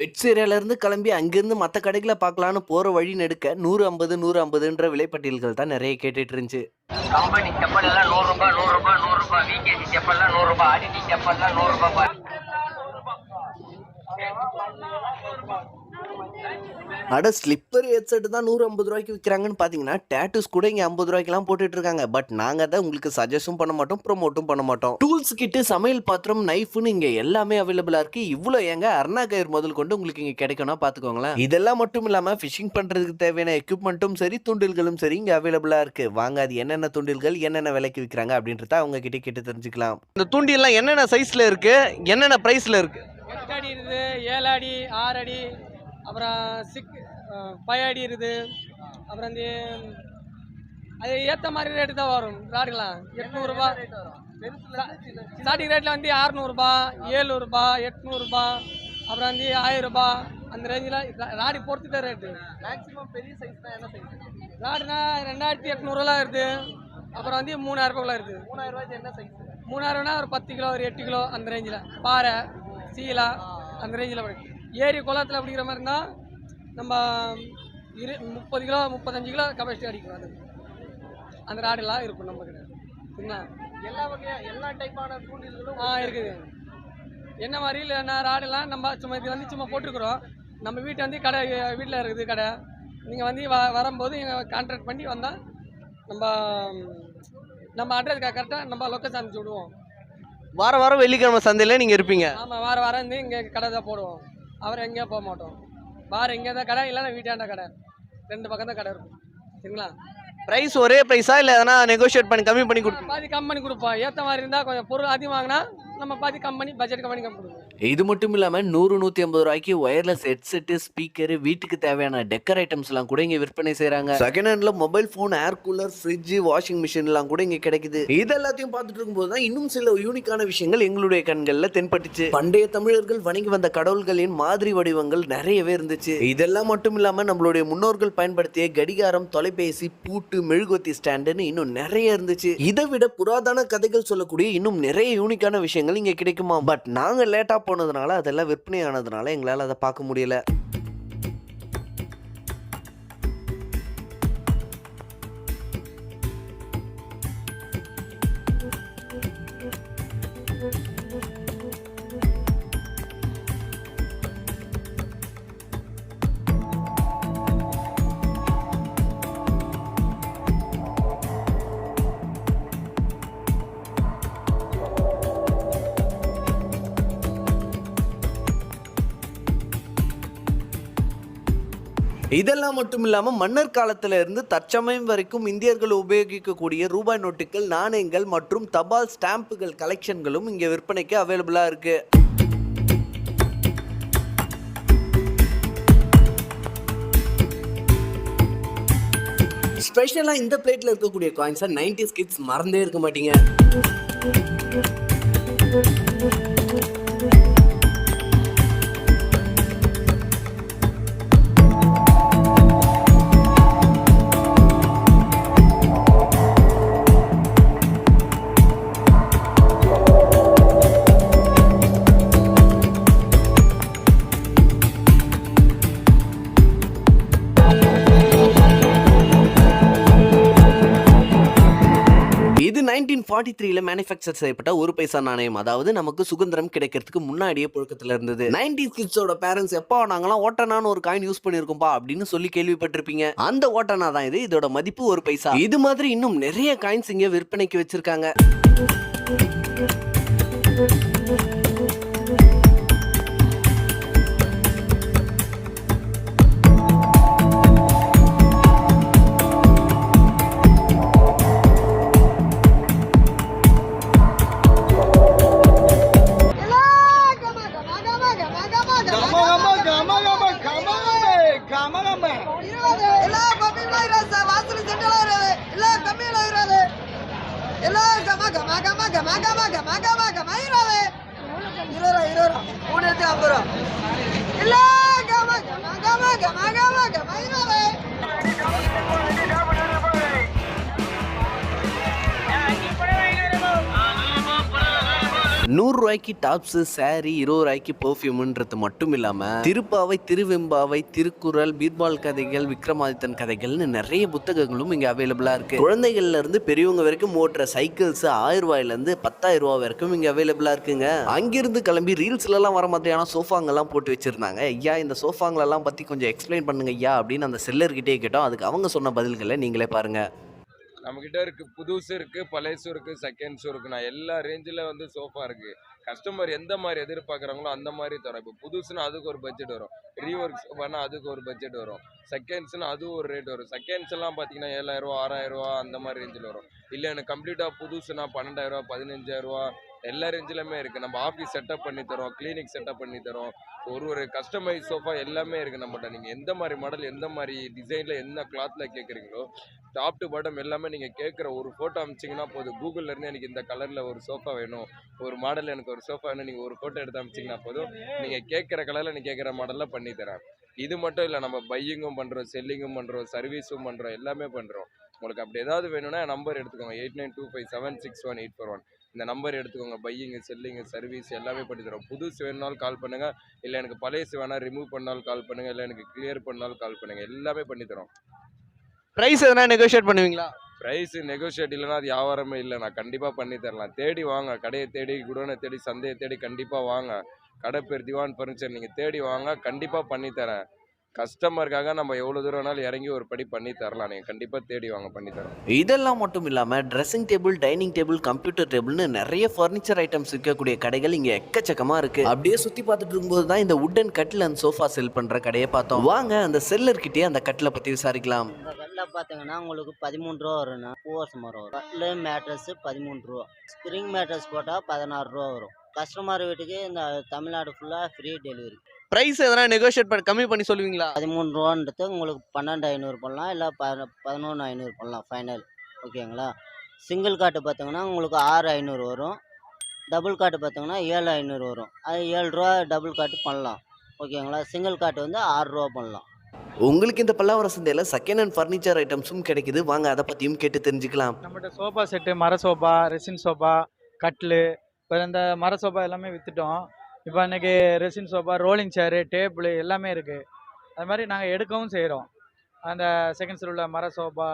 பெட்சேரியாவிலேருந்து கிளம்பி அங்கேருந்து மற்ற கடைகளை பார்க்கலான்னு போகிற வழி நெடுக்க நூறு ஐம்பது நூறு ஐம்பதுன்ற விலைப்பட்டியல்கள் தான் நிறைய கேட்டுட்டு இருந்துச்சு. கம்பெனி செப்பல்லாம் நூறுரூபா நூறுரூபா நூறுரூபா விகேசி செப்பல்லாம் நூறுரூபா ஆடிடி செப்பல்லாம் நூறுரூபா அட ஸ்லிப்பர் ஹெட்செட் தான் 150 ரூபாய்க்கு விற்கிறாங்கன்னு பார்த்தீங்கன்னா டேட்டூஸ் கூட இங்கே ஐம்பது ரூபாய்க்குலாம் போட்டுட்டு இருக்காங்க. பட் நாங்கள் தான் உங்களுக்கு சஜஸ்டும் பண்ண மாட்டோம், ப்ரொமோட்டும் பண்ண மாட்டோம். டூல்ஸ் கிட்டு, சமையல் பாத்திரம், நைஃப்னு இங்கே எல்லாமே அவைலபிளாக இருக்குது இவ்வளோ எங்க அருணா கயிறு முதல் கொண்டு உங்களுக்கு இங்கே கிடைக்கும்னா பார்த்துக்கோங்களேன் இதெல்லாம் மட்டும் இல்லாமல் ஃபிஷிங் பண்ணுறதுக்கு தேவையான எக்யூப்மெண்ட்டும் சரி, தூண்டில்களும் சரி இங்கே அவைலபிளாக இருக்குது வாங்க அது என்னென்ன தூண்டில்கள், என்னென்ன விலைக்கு விற்கிறாங்க அப்படின்றத அவங்க கிட்ட கேட்டு தெரிஞ்சுக்கலாம். இந்த தூண்டில்லாம் என்னென்ன சைஸில் இருக்குது என்னென்ன ப்ரைஸில் இருக்குது எட்டு அடி இருக்குது ஏழு அடி ஆறு அடி அப்புறம் சிக் இருக்குது அப்புறம் வந்து அது ஏற்ற மாதிரி ரேட்டு தான் வரும். ராடுலாம் எட்நூறுபா. ஸ்டார்டிங் ரேட்டில் வந்து அறநூறுபா ஏழ்நூறுபா எட்நூறுபா அப்புறம் வந்து ஆயிரரூபா அந்த ரேஞ்சில் ராடி பொறுத்து தான் ரேட்டு மேக்ஸிமம் பெரிய சைஸ் தான் என்ன சைஸ் ராடுனா ரெண்டாயிரத்தி எட்நூறுலாம் இருக்குது அப்புறம் வந்து மூணாயிரம் ரூபாய்க்குள்ள இருக்குது மூணாயிரம் ரூபாய்க்கு என்ன சைஸ் மூணாயிரம்னா ஒரு பத்து கிலோ ஒரு எட்டு கிலோ அந்த ரேஞ்சில் பாறை சீலா அந்த ரேஞ்சில் வரும் ஏரி குளத்தில் அப்படிங்கிற மாதிரி இருந்தால் நம்ம இரு முப்பது கிலோ முப்பத்தஞ்சு கிலோ கெப்பாசிட்டி அடிக்கும் அது. அந்த ராடெல்லாம் இருக்கும் நம்ம கிட்ட. சரிங்களா? எல்லா வகையாக எல்லா டைப்பான தூண்டில்களும் ஆ இருக்குது. என்ன மாதிரி இல்லைன்னா ராடெல்லாம் நம்ம சும்மா இது வந்து சும்மா போட்டிருக்கிறோம் நம்ம வீட்டை வந்து கடை வீட்டில் இருக்குது கடை. நீங்கள் வந்து வ வரும்போது கான்ட்ராக்ட் பண்ணி வந்தால் நம்ம நம்ம அட்ரஸ் கரெக்டாக நம்ம லொக்கேஷன் அனுப்பிச்சி விடுவோம். வார வாரம் வெள்ளிக்கிழமை சந்தையில நீங்க இருப்பீங்க. ஆமாம் வார வாரம் வந்து இங்கே கடை தான் போடுவோம். அவர் எங்கேயோ போக மாட்டோம். வாரம் எங்கே தான் கடை இல்லைன்னா வீட்டாண்ட கடை. ரெண்டு பக்கம் தான் கடை இருக்கும். சரிங்களா? பிரைஸ் ஒரே பிரைஸா இல்ல எதனா நெகோஷியேட் பண்ணி கம்மி பண்ணி கொடுப்பீங்க? பாதி கம்பெனி கொடுப்போம். ஏற்ற மாதிரி இருந்தால் கொஞ்சம் பொருள் அதிகம் வாங்கினா நம்ம பாதி கம்பெனி பட்ஜெட் கம்பெனி கம்மி கொடுப்போம். இது மட்டும் இல்லாம 100 150 ரூபாய்க்கு ஒயர்லெஸ் ஹெட்செட் ஸ்பீக்கர் வீட்டுக்கு தேவையான டெக்கர் ஐட்டம்ஸ் எல்லாம் கூட இங்க விற்பனை செய்கிறாங்க செகண்ட் ஹேண்ட்ல mobile phone air cooler fridge washing machine எல்லாம் கூட இங்க கிடைக்குது. இது எல்லாத்தையும் பார்த்துட்டு இருக்கும்போது தான் இன்னும் சில யூனிக்கான விஷயங்கள் எங்களுடைய கண்கள்ல தென்பட்டுச்சு. பண்டைய தமிழர்கள் வணங்கி வந்த கடவுள்களின் மாதிரி வடிவங்கள் நிறையவே இருந்துச்சு. இதெல்லாம் மட்டும் இல்லாம நம்மளுடைய முன்னோர்கள் பயன்படுத்திய கடிகாரம் தொலைபேசி பூட்டு மெழுகுவத்தி ஸ்டாண்டுன்னு இன்னும் நிறைய இருந்துச்சு. இதை விட புராதன கதைகள் சொல்லக்கூடிய இன்னும் நிறைய யூனிக்கான விஷயங்கள் இங்க கிடைக்குமா பட் நாங்க லேட்டா போனதுனால அதெல்லாம் விற்பனை ஆனதுனால எங்களால் அதை பார்க்க முடியல. இதெல்லாம் மட்டும் இல்லாமல் மன்னர் காலத்தில் இருந்து தற்சமயம் வரைக்கும் இந்தியர்கள் உபயோகிக்கக்கூடிய ரூபாய் நோட்டுகள் நாணயங்கள் மற்றும் தபால் ஸ்டாம்புகள் கலெக்ஷன்களும் இங்கே விற்பனைக்கு அவைலபிளாக இருக்கு. ஸ்பெஷலாக இந்த பிளேட்டில் இருக்கக்கூடிய காயின்ஸை 90s கிட்ஸ் மறந்தே இருக்க மாட்டீங்க. நைன்டீன் ஃபார்ட்டி த்ரீல மேனுஃபேக்சர் செய்யப்பட்ட ஒரு பைசா நாணயம். அதாவது நமக்கு சுதந்திரம் கிடைக்கிறதுக்கு முன்னாடியே புழக்கத்தில் இருந்தது. 90s கிட்ஸோட பேரண்ட்ஸ் எப்போ நாங்களாம் ஓட்டனான்னு ஒரு காயின் யூஸ் பண்ணியிருக்கோம்பா அப்படின்னு சொல்லி கேள்விப்பட்டிருப்பீங்க. அந்த ஓட்டனா தான் இது. இதோட மதிப்பு ஒரு பைசா. இது மாதிரி இன்னும் நிறைய காயின்ஸ் இங்கே விற்பனைக்கு வச்சிருக்காங்க. கமா கமா கமா கமா கமா கமா இருபது ரூபா இருபது ரூபா மூணு எடுத்து ஐம்பது ரூபா கமா கமா கமா கமா நூறுரூவாய்க்கு டாப்ஸு டாப்ஸ் இருபது ரூபாய்க்கு பெர்ஃப்யூம்ன்றது மட்டும் இல்லாமல் திருப்பாவை திருவெம்பாவை திருக்குறள் பீர்பால் கதைகள் விக்ரமாதித்தன் கதைகள்னு நிறைய புத்தகங்களும் இங்கே அவைலபிளாக இருக்குது குழந்தைகள்ல இருந்து பெரியவங்க வரைக்கும் ஓட்டுற சைக்கிள்ஸ் ஆயிரம் ரூபாயிலேருந்து பத்தாயிரம் ரூபா வரைக்கும் இங்கே அவைலபிளாக இருக்குங்க. அங்கிருந்து கிளம்பி ரீல்ஸ்லலாம் வர மாதிரியான சோஃபாங்கெல்லாம் போட்டு வச்சுருந்தாங்க. ஐயா இந்த சோஃபாங்களெல்லாம் பற்றி கொஞ்சம் எக்ஸ்பிளைன் பண்ணுங்க ஐயா அப்படின்னு அந்த செல்லர்கிட்டே கேட்டோம். அதுக்கு அவங்க சொன்ன பதில்களை நீங்களே பாருங்கள் நம்மக்கிட்ட இருக்கு. புதுசு இருக்கு பழையசும் இருக்கு செகண்ட்ஸும் இருக்கு. நான் எல்லா ரேஞ்சில் வந்து சோஃபா இருக்கு. கஸ்டமர் எந்த மாதிரி எதிர்பார்க்குறாங்களோ அந்த மாதிரி தரோம் இப்போ புதுசுனா அதுக்கு ஒரு பட்ஜெட் வரும். ரீஒர்க் சோஃபானா அதுக்கு ஒரு பட்ஜெட் வரும். செகண்ட்ஸ்னா அது ஒரு ரேட் வரும். செகண்ட்ஸ் எல்லாம் பார்த்தீங்கன்னா ஏழாயிரரூவா ஆறாயிரரூவா அந்த மாதிரி ரேஞ்சில் வரும். இல்லை எனக்கு கம்ப்ளீட்டாக புதுசுனா பன்னெண்டாயிரரூவா பதினஞ்சாயிரரூவா எல்லா ரேஞ்சிலுமே இருக்குது நம்ம ஆஃபீஸ் செட்டப் பண்ணி தரோம் கிளினிக் செட்டப் பண்ணி தரோம். ஒரு ஒரு கஸ்டமைஸ் சோஃபா எல்லாமே இருக்குது நம்மகிட்ட. நீங்கள் எந்த மாதிரி மாடல் எந்த மாதிரி டிசைனில் என்ன கிளாத்தில் கேட்குறீங்களோ டாப் டு பாட்டம் எல்லாமே நீங்கள் கேட்குற ஒரு ஃபோட்டோ அமிச்சிங்கன்னா போதும். கூகுள்லேருந்து எனக்கு இந்த கலரில் ஒரு சோஃபா வேணும். ஒரு மாடல் எனக்கு ஒரு சோஃபா வேணும். நீங்கள் ஒரு ஃபோட்டோ எடுத்து அமிச்சிங்கன்னா போதும். நீங்கள் கேட்குற கலரில் நீ கேட்குற மாடலில் பண்ணி தரேன். இது மட்டும் இல்லை நம்ம பையிங்கும் பண்ணுறோம் செல்லிங்கும் பண்ணுறோம் சர்வீஸும் பண்ணுறோம் எல்லாமே பண்ணுறோம் உங்களுக்கு அப்படி ஏதாவது வேணும்னா நம்பர் எடுத்துக்கோங்க. Eight nine two five seven six one eight four one இந்த நம்பர் எடுத்துக்கோங்க. பையிங்கு செல்லிங்கு சர்வீஸ் எல்லாமே பண்ணி தரோம் புதுசு வேணுனாலும் கால் பண்ணுங்கள் இல்லை எனக்கு பழையசு வேணால் ரிமூவ் பண்ணாலும் கால் பண்ணுங்கள் இல்லை எனக்கு கிளியர் பண்ணாலும் கால் பண்ணுங்கள் எல்லாமே பண்ணி தரோம் பிரைஸ் எதனா நெகோஷியேட் பண்ணுவீங்களா? ப்ரைஸ் நெகோஷியேட் இல்லைன்னா அது வியாபாரமே இல்லை. நான் கண்டிப்பாக பண்ணி தரலாம். தேடி வாங்க. கடையை தேடி குடோனை தேடி சந்தையை தேடி கண்டிப்பாக வாங்க. கடை திவான் ஃபர்னிச்சர் நீங்கள் தேடி வாங்க. கண்டிப்பாக பண்ணி தரேன். கஸ்டமருக்காக நம்ம எவ்வளோ தூரம் வேணாலும் இறங்கி ஒரு படி பண்ணி தரலாம். நீங்கள் கண்டிப்பாக தேடி வாங்க பண்ணி தரோம் இதெல்லாம் மட்டும் இல்லாமல் dressing table dining table computer டேபிள்னு நிறைய ஃபர்னிச்சர் ஐட்டம்ஸ் விற்கக்கூடிய கடைகள் இங்கே எக்கச்சக்கமாக இருக்கு. அப்படியே சுற்றி பார்த்துட்டு இருக்கும்போது தான் இந்த உட்டன் கட்டில் அண்ட் சோஃபா செல் பண்ணுற கடையை பார்த்தோம். வாங்க அந்த செல்லர்கிட்டயே அந்த கட்டிலை பற்றி விசாரிக்கலாம். இந்த கட்டில் பார்த்தீங்கன்னா உங்களுக்கு பதிமூணு ரூபா வரும்ண்ணா. பூவரசு மரம் வரும். கட்டில் மேட்ரஸ் பதிமூணு ரூபா. ஸ்ப்ரிங் மேட்ரஸ் போட்டால் பதினாறு ரூபா வரும். கஸ்டமர் வீட்டுக்கு இந்த தமிழ்நாடு ஃபுல்லாக ஃப்ரீ டெலிவரி ப்ரைஸ் எதனா நெகோஷியேட் பண்ணி கம்மி பண்ணி சொல்லுவீங்களா? பதிமூணு ரூபான்றது உங்களுக்கு பன்னெண்டு ஐநூறு பண்ணலாம் இல்லை ப பதினொன்று ஐநூறு பண்ணலாம் ஃபைனல் ஓகேங்களா? சிங்கிள் காட்டு பார்த்தீங்கன்னா உங்களுக்கு ஆறு ஐநூறு வரும். டபுள் காட்டு பார்த்தீங்கன்னா ஏழு ஐநூறு வரும். அது ஏழு ரூபா டபுள் காட்டு பண்ணலாம். ஓகேங்களா? சிங்கிள் காட்டு வந்து ஆறு ரூபா பண்ணலாம். உங்களுக்கு இந்த பல்லாவர சந்தையில் செகண்ட் ஹேண்ட் ஃபர்னிச்சர் ஐட்டம்ஸும் கிடைக்குது. வாங்க அதை பற்றியும் கேட்டு தெரிஞ்சுக்கலாம். நம்மகிட்ட சோஃபா செட்டு மர சோஃபா ரெசின் சோஃபா கட்லு இப்போ இந்த மர சோஃபா எல்லாமே விற்றுட்டோம் இப்போ இன்னைக்கு resin sofa rolling chair table எல்லாமே இருக்குது அது மாதிரி நாங்கள் எடுக்கவும் செய்கிறோம் அந்த செகண்ட்ஸில் உள்ள மர சோஃபா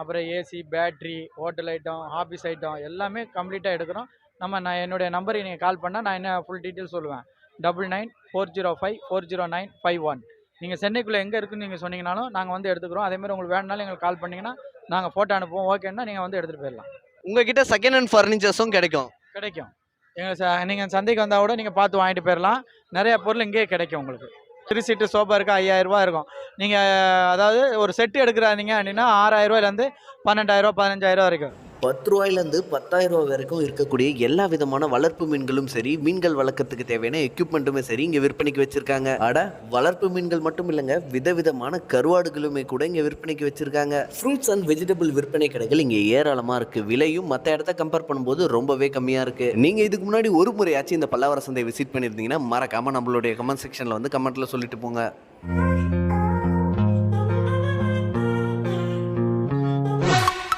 அப்புறம் AC battery hotel item office item எல்லாமே கம்ப்ளீட்டாக எடுக்கிறோம். நம்ம நான் என்னுடைய நம்பருக்கு நீங்கள் கால் பண்ணால் நான் என்ன ஃபுல் டீட்டெயில் சொல்லுவேன். Double nine four zero five four zero nine five one நீங்கள் சென்னைக்குள்ளே எங்கே இருக்குன்னு நீங்கள் சொன்னீங்கனாலும் நாங்கள் வந்து எடுத்துக்கிறோம். அதேமாதிரி உங்களுக்கு வேணுனாலும் எங்களுக்கு கால் பண்ணிங்கன்னா நாங்கள் ஃபோட்டோ அனுப்புவோம். ஓகேன்னா நீங்கள் வந்து எடுத்துகிட்டு போயிடலாம். உங்ககிட்ட செகண்ட் ஹேண்ட் ஃபர்னிச்சர்ஸும் கிடைக்கும். கிடைக்கும். எங்கள் நீங்கள் சந்தைக்கு வந்தால் கூட நீங்கள் பார்த்து வாங்கிட்டு போயிடலாம் நிறைய பொருள் இங்கேயே கிடைக்கும் உங்களுக்கு. த்ரீ சீட்டு சோஃபா இருக்குது ஐயாயிரரூபா இருக்கும். நீங்கள் அதாவது ஒரு செட்டு எடுக்கிறாதீங்க அப்படின்னா ஆறாயிரரூவாயிலேருந்து பன்னெண்டாயிரரூவா பதினஞ்சாயிரரூவா வரைக்கும். பத்து ரூபாயிலேருந்து பத்தாயிரம் ரூபாய் வரைக்கும் இருக்கக்கூடிய எல்லா விதமான வளர்ப்பு மீன்களும் சரி மீன்கள் வளர்க்கறதுக்கு தேவையான எக்யூப்மெண்ட்டுமே சரி இங்கே விற்பனைக்கு வச்சிருக்காங்க. அட வளர்ப்பு மீன்கள் மட்டும் இல்லைங்க விதவிதமான கருவாடுகளுமே கூட இங்கே விற்பனைக்கு வச்சிருக்காங்க. ஃப்ரூட்ஸ் அண்ட் வெஜிடபிள் விற்பனை கடைகள் இங்கே ஏராளமாக இருக்கு. விலையும் மற்ற இடத்த கம்பேர் பண்ணும்போது ரொம்பவே கம்மியாக இருக்கு. நீங்க இதுக்கு முன்னாடி ஒரு முறையாச்சும் இந்த பல்லாவர சந்தை விசிட் பண்ணியிருந்தீங்கன்னா மறக்காம நம்மளுடைய கமெண்ட் செக்ஷனில் வந்து கமெண்ட்ல சொல்லிட்டு போங்க.